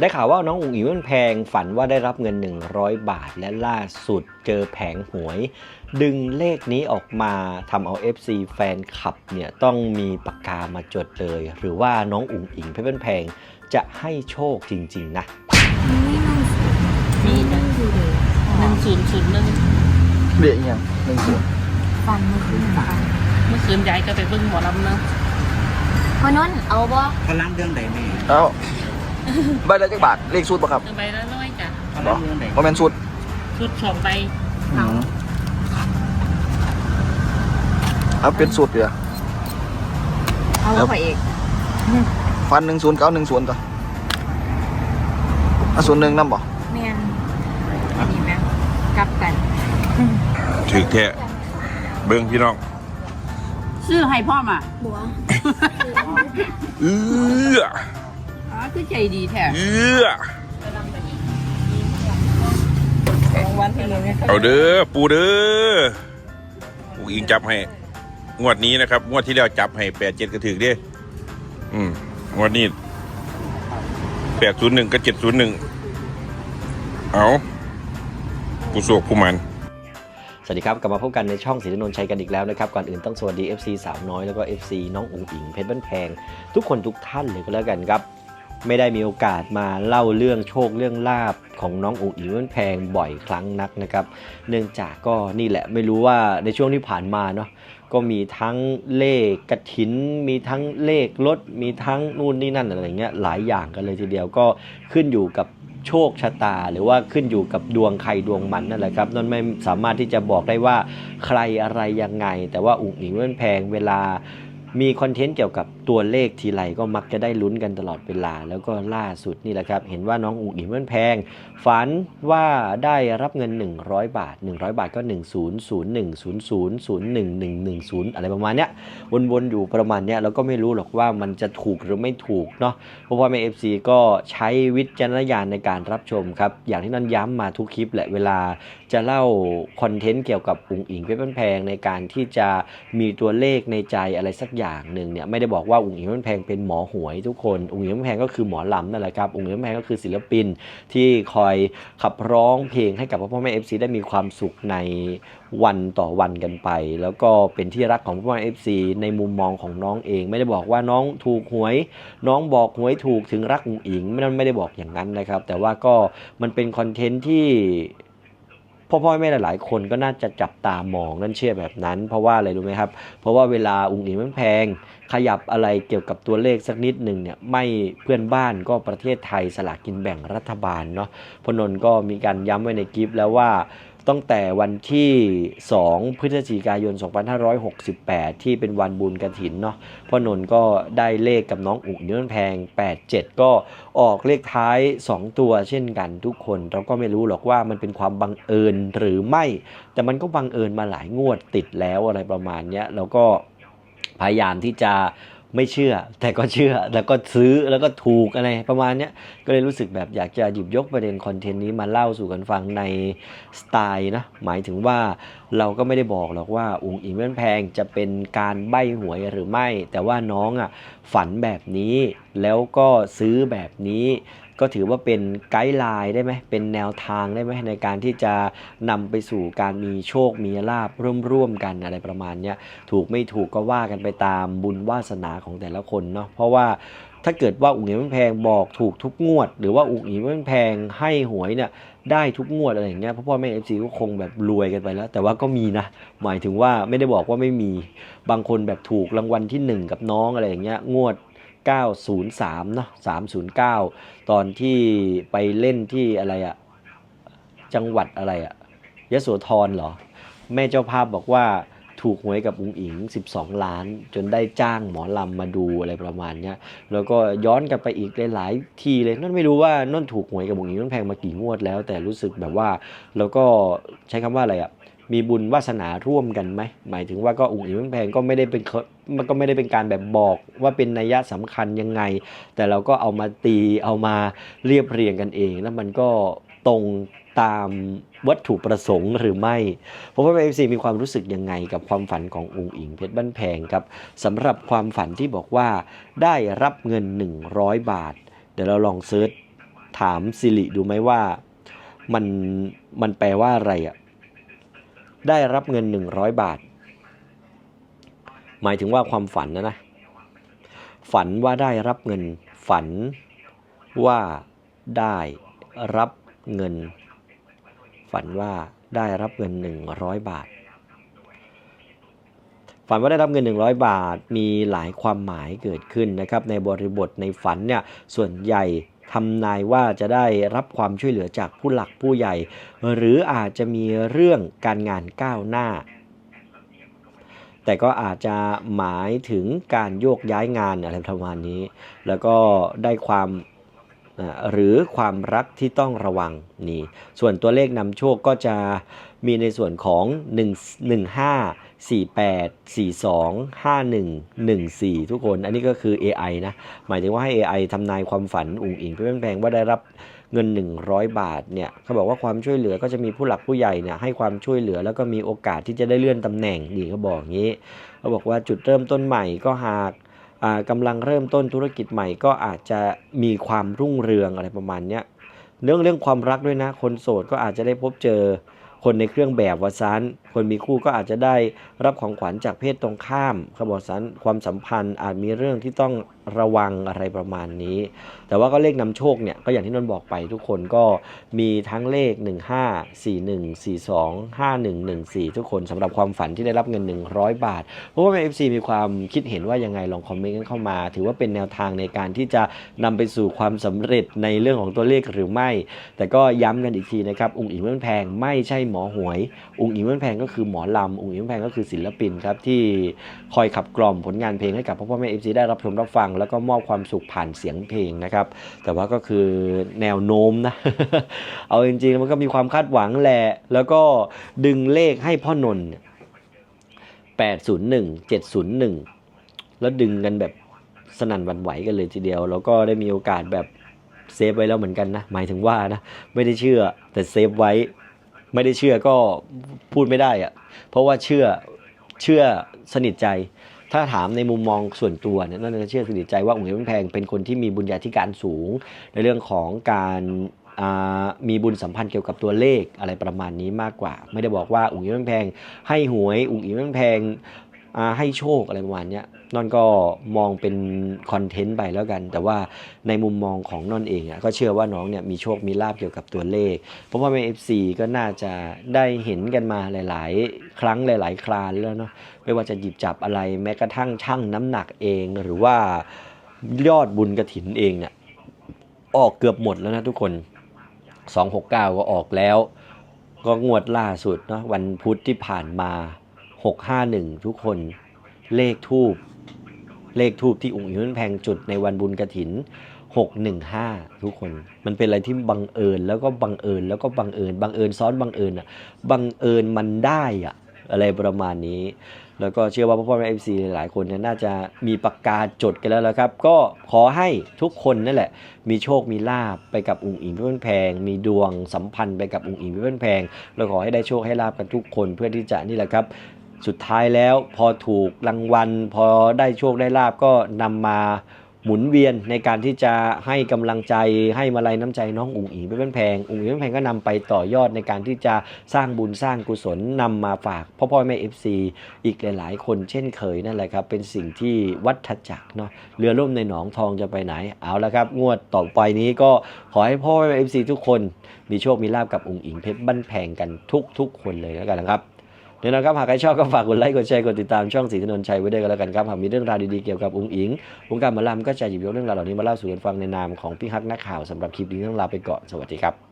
ได้ข่าวว่าน้องอุ๋งอิ๋งมันแพงฝันว่าได้รับเงิน 100 บาทและล่าสุดเจอแผงหวย ดึงเลขนี้ออกมาทำเอา FC แฟนคลับเนี่ยต้องมีปากกามาจดเลย หรือว่าน้องอุ๋งอิ๋งเพชรบ้านแพงจะให้โชคจริง ๆ นะมีนะหนึ่งศูนย์ศูนย์หนึ่งเรียกอีกอย่างหนึ่งศูนย์ฟันเมื่อคืนฟันเมื่อคืนยายก็ไปเบิ่งหมอลำเนาะพอนนท์เอาบ่เขาล้างเรื่องไหนแม่เอ้า ใบละจักบาทเลขสูตรป่ะครับเอาไปละน้อยจ้ะเขาบล้าองเรื่องไหนโมเมนสูตรชุดสองใบอืมเอาเป็นสูตรเดียวเอาไปเอกฟันหนึ่งศูนย์เก้าหนึ่งศูนย์ต่ออะศูนย์หนึ่งนั่นบ่แมนอันนี้แม่งกลับกันถือแค่เบิ้งพี่น้องซื้อให้พ่อมาบัวเอื้ออ๋อ คือใจดีแท้เอื้อวันที่หนึ่งเอาเด้อปูเด้อปูอิงจับให้ งวดนี้นะครับ งวดที่แล้วจับให้แปดเจ็ดก็ถือเด้อืมงวดนี้แปดศูนย์หนึ่งกับเจ็ดศูนย์หนึ่งเอาผู้โศกผู้มันสวัสดีครับ กลับมาพบกันในช่องศรีนนท์ชัยกันอีกแล้วนะครับ ก่อนอื่นต้องสวัสดี FC สาวน้อยแล้วก็ FC น้องอุ๋งอิงเพชรบ้านแพง ทุกคนทุกท่านเลยก็แล้วกันครับ ไม่ได้มีโอกาสมาเล่าเรื่องโชคเรื่องลาบของน้องอุ๋งอิงเพชรบ้านแพงบ่อยครั้งนักนะครับ เนื่องจากก็นี่แหละไม่รู้ว่าในช่วงที่ผ่านมาเนาะก็มีทั้งเลขกระถิน มีทั้งเลขรถมีทั้งนู่นนี่นั่นอะไรเงี้ยหลายอย่างกันเลยทีเดียวก็ขึ้นอยู่กับโชคชะตา หรือว่าขึ้นอยู่กับดวงใครดวงมันนั่นแหละครับนั่นไม่สามารถที่จะบอกได้ว่าใครอะไรยังไง แต่ว่าอุ๋งอิงเว้นแพงเวลามีคอนเทนต์เกี่ยวกับ ตัวเลขทีไรก็มักจะได้ลุ้นกันตลอดเวลา แล้วก็ล่าสุดนี่แหละครับ เห็นว่าน้องอุ๋งอิงเว้นแพง ฝันว่าได้รับเงิน 100 บาท 100 บาทก็ 1 0 0 1 0 0 0 1 1 1 0 อะไรประมาณเนี้ยวนๆอยู่ประมาณเนี้ยเราก็ไม่รู้หรอกว่ามันจะถูกหรือไม่ถูกเนาะเพราะว่าแม่เอฟซีก็ใช้วิจารณญาณในการรับชมครับ อย่างที่นั่นย้ำมาทุกคลิปแหละเวลาจะเล่าคอนเทนต์เกี่ยวกับอุ๋งอิงเพชรบ้านแพงในการที่จะมีตัวเลขในใจอะไรสักอย่างหนึ่งเนี่ยไม่ได้บอกว่าอุ๋งอิงเพชรบ้านแพงเป็นหมอหวยทุกคนอุ๋งอิงเพชรบ้านแพงก็คือหมอลำนั่นแหละครับอุ๋งอิงเพชรบ้านแพงก็คือศิลปินที่คอยขับร้องเพลงให้กับพ่อแม่เอฟซีได้มีความสุขในวันต่อวันกันไป แล้วก็เป็นที่รักของพ่อแม่เอฟซีในมุมมองของน้องเอง ไม่ได้บอกว่าน้องถูกหวย น้องบอกหวยถูกถึงรักอุ๋งอิงไม่ได้บอกอย่างนั้นนะครับ แต่ว่าก็มันเป็นคอนเทนต์ที่ พ่อพ่อแม่หลายๆคนก็น่าจะจับตามองนั่นเชื่อแบบนั้น เพราะว่าอะไรรู้ไหมครับ เพราะว่าเวลาอุ้งอิงมันแพง ขยับอะไรเกี่ยวกับตัวเลขสักนิดหนึ่งเนี่ยไม่เพื่อนบ้านก็ประเทศไทยสลากกินแบ่งรัฐบาลเนาะพนนท์ก็มีการย้ำไว้ในกิฟต์แล้วว่า ตั้งแต่วันที่ 2 พฤศจิกายน 2568 ที่เป็นวันบุญกระถินเนาะพ่อนนท์ก็ได้เลขกับน้องอุ๋งอิงมันแพง 87 ก็ออกเลขท้าย 2 ตัวเช่นกันทุกคน เราก็ไม่รู้หรอกว่ามันเป็นความบังเอิญหรือไม่ แต่มันก็บังเอิญมาหลายงวดติดแล้วอะไรประมาณนี้แล้วก็พยายามที่จะ ไม่เชื่อ แต่ก็เชื่อแล้วก็ซื้อแล้วก็ถูกอะไรประมาณเนี้ยก็เลยรู้สึกแบบอยากจะหยิบยกประเด็นคอนเทนต์นี้มาเล่าสู่กันฟังในสไตล์นะหมายถึงว่าเราก็ไม่ได้บอกหรอกว่าอุ๋งอิงแม่นแพงจะเป็นการใบหวยหรือไม่ แต่ว่าน้องอะฝันแบบนี้แล้วก็ซื้อแบบนี้ ก็ถือว่าเป็นไกด์ไลน์ได้ไหมเป็นแนวทางได้ไหมในการที่จะนำไปสู่การมีโชคมีลาบร่วมๆกันอะไรประมาณนี้ถูกไม่ถูกก็ว่ากันไปตามบุญวาสนาของแต่ละคนเนาะเพราะว่าถ้าเกิดว่าอุ๋งอิงมันแพงบอกถูกทุกงวด หรือว่าอุ๋งอิงมันแพงให้หวยเนี่ยได้ทุกงวดอะไรอย่างเงี้ยพ่อพ่อแม่เอฟซีก็คงแบบรวยกันไปแล้ว แต่ว่าก็มีนะ หมายถึงว่าไม่ได้บอกว่าไม่มีบางคนแบบถูกรางวัลที่หนึ่งกับน้องอะไรอย่างเงี้ยงวด 903เนาะ309 ตอนที่ไปเล่นที่อะไรอะจังหวัดอะไรอะยะโสธรเหรอ แม่เจ้าภาพบอกว่าถูกหวยกับอุ๋งอิง 12 ล้าน จนได้จ้างหมอลำมาดูอะไรประมาณเนี้ยแล้วก็ย้อนกลับไปอีกหลายๆทีเลยนั่นไม่รู้ว่านั่นถูกหวยกับอุ๋งอิงนั่นแพงมากี่งวดแล้ว แต่รู้สึกแบบว่าแล้วก็ใช้คำว่าอะไรอะ มีบุญวาสนาร่วมกันไหมหมายถึงว่าก็อุ๋งอิงแพงก็ไม่ได้เป็นมันก็ไม่ได้เป็นการแบบบอกว่าเป็นนัยยะสำคัญยังไง แต่เราก็เอามาตีเอามาเรียบเรียงกันเอง แล้วมันก็ตรงตามวัตถุประสงค์หรือไม่เพราะว่าเอฟซีมีความรู้สึกยังไงกับความฝันขององค์อิงเพชรบ้านแพงครับสำหรับความฝันที่บอกว่าได้รับเงิน 100 บาท เดี๋ยวเราลองเซิร์ชถามสิริดูไหมว่ามันมันแปลว่าอะไรอะ ได้รับเงิน 100 บาท หมายถึงว่าความฝันนะนะ ฝันว่าได้รับเงิน ฝันว่าได้รับเงิน ฝันว่าได้รับเงิน 100 บาท ฝันว่าได้รับเงิน 100 บาท มีหลายความหมายเกิดขึ้นนะครับ ในบริบทในฝันเนี่ย ส่วนใหญ่ ทำนายว่าจะได้รับความช่วยเหลือจากผู้หลักผู้ใหญ่ หรืออาจจะมีเรื่องการงานก้าวหน้า แต่ก็อาจจะหมายถึงการโยกย้ายงานอะไรประมาณนี้ แล้วก็ได้ความหรือความรักที่ต้องระวังนี่ ส่วนตัวเลขนำโชคก็จะมีในส่วนของ 1 1 5 4 8 4 2 5 1 1 4 ทุกคน อันนี้ก็คือ AI นะ หมายถึงว่าให้ AI ทำนายความฝันอุ่งอิงเพื่อนแพงว่าได้รับเงิน 100 บาทเนี่ยเขาบอกว่าความช่วยเหลือก็จะมีผู้หลักผู้ใหญ่เนี่ยให้ความช่วยเหลือแล้วก็มีโอกาสที่จะได้เลื่อนตำแหน่งนี่เขาบอกอย่างนี้เขาบอกว่าจุดเริ่มต้นใหม่ก็หากอ่ากำลังเริ่มต้นธุรกิจใหม่ก็อาจจะมีความรุ่งเรืองอะไรประมาณเนี้ยเรื่องเรื่องความรักด้วยนะ คนโสดก็อาจจะได้พบเจอ คนในเครื่องแบบวาซันคนมีคู่ก็อาจจะได้รับของขวัญจากเพศตรงข้ามขาบวนสันความสัมพันธ์อาจมีเรื่องที่ต้อง ระวังอะไรประมาณนี้ แต่ว่าก็เลขนำโชคเนี่ยก็อย่างที่นนบอกไปทุกคนก็มีทั้งเลข 15 41 42 5114 ทุกคนสำหรับความฝันที่ได้รับเงิน 100 บาท เพราะว่าเอฟซีมีความคิดเห็นว่ายังไงลองคอมเมนต์กันเข้ามา ถือว่าเป็นแนวทางในการที่จะนำไปสู่ความสำเร็จในเรื่องของตัวเลขหรือไม่ แต่ก็ย้ำกันอีกทีนะครับองค์อิงเมืองแพงไม่ใช่หมอหวยองค์อิงเมืองแพงก็คือหมอลำองค์อิงเมืองแพงก็คือศิลปินครับที่คอยขับกล่อมผลงานเพลงให้กับพ่อแม่เอฟซีได้รับชมรับฟังแล้วก็มอบความสุขผ่านเสียงเพลงนะครับ แต่ว่าก็คือแนวโน้มนะ เอาจริงๆมันก็มีความคาดหวังแหละ แล้วก็ดึงเลขให้พ่อนนท์เนี่ย801 701 แล้วดึงกันแบบสนั่นวันไหวกันเลยทีเดียว แล้วก็ได้มีโอกาสแบบเซฟไว้แล้วเหมือนกันนะ หมายถึงว่านะ ไม่ได้เชื่อแต่เซฟไว้ ไม่ได้เชื่อก็พูดไม่ได้อะเพราะว่าเชื่อเชื่อสนิทใจ ถ้าถามในมุมมองส่วนตัวเนี่ยน่าจะเชื่อสนิทใจว่าองค์เหวนแพงเป็นคนที่มีบุญญาธิการสูง ในเรื่องของการมีบุญสัมพันธ์เกี่ยวกับตัวเลขอะไรประมาณนี้มากกว่า ไม่ได้บอกว่าอุ๋งอิ๋งแพงให้หวยอุ๋งอิ๋งแพงให้โชคอะไรประมาณเนี้ย นอนก็มองเป็นคอนเทนต์ไปแล้วกัน แต่ว่าในมุมมองของนอนเองอะก็เชื่อว่าน้องเนี่ยมีโชคมีลาบเกี่ยวกับตัวเลข เพราะว่าในเอฟซีก็น่าจะได้เห็นกันมาหลาย ๆ ครั้งหลาย ๆ ครานแล้วเนาะไม่ว่าจะหยิบจับอะไรแม้กระทั่งชั่งน้ำหนักเองหรือว่ายอดบุญกระถินเองเนี่ยออกเกือบหมดแล้วนะทุกคน 269 ก็ออกแล้ว ก็งวดล่าสุดเนาะวันพุธที่ผ่านมา 651 ทุกคนเลขทูบ เลขทูบที่องค์อิมแพงจุดในวันบุญกระถิน 615 ทุกคนมันเป็นอะไรที่บังเอิญแล้วก็บังเอิญแล้วก็บังเอิญบังเอิญซ้อนบังเอิญอะบังเอิญมันได้อะอะไรประมาณนี้ แล้วก็เชื่อว่าพ่อพ่อแม่เอฟซีหลายๆคนเนี่ยน่าจะมีปากกาจดกันแล้วละครับ ก็ขอให้ทุกคนนั่นแหละ มีโชคมีลาบไปกับองค์อิงเพื่อนแพง มีดวงสัมพันธ์ไปกับองค์อิงเพื่อนแพงเราขอให้ได้โชคให้ลาบกันทุกคนเพื่อที่จะนี่แหละครับ สุดท้ายแล้วพอถูกรางวัล พอได้โชคได้ลาบก็นำมาหมุนเวียนในการที่จะให้กำลังใจให้มาลัยน้ำใจน้องอุ๋งอิงเพื่อนแพงอุ๋งอิงเพื่อนแพงก็นำไปต่อยอดในการที่จะสร้างบุญสร้างกุศลนำมาฝากพ่อพ่อแม่เอฟซีอีกหลายๆ คนเช่นเคยนั่นแหละครับ เป็นสิ่งที่วัฏจักรเนาะเรือล่มในหนองทองจะไปไหนเอาละครับ งวดต่อไปนี้ก็ขอให้พ่อแม่เอฟซีทุกคน มีโชคมีลาบกับอุ๋งอิงเพชรบ้านแพงกันทุกๆ คนเลยแล้วกันนะครับ เดี๋ยวนะครับหากใครชอบก็ฝากกดไลค์กดแชร์กดติดตามช่องสีถนนชัยไว้ด้วยกันแล้วกันครับหากมีเรื่องราวดีๆเกี่ยวกับองค์อิงวงการหมอลำก็จะหยิบยกเรื่องราวเหล่านี้มาเล่าสู่กันฟังในนามของพี่ฮักนักข่าวสำหรับคลิปนี้ต้องลาไปก่อนสวัสดีครับ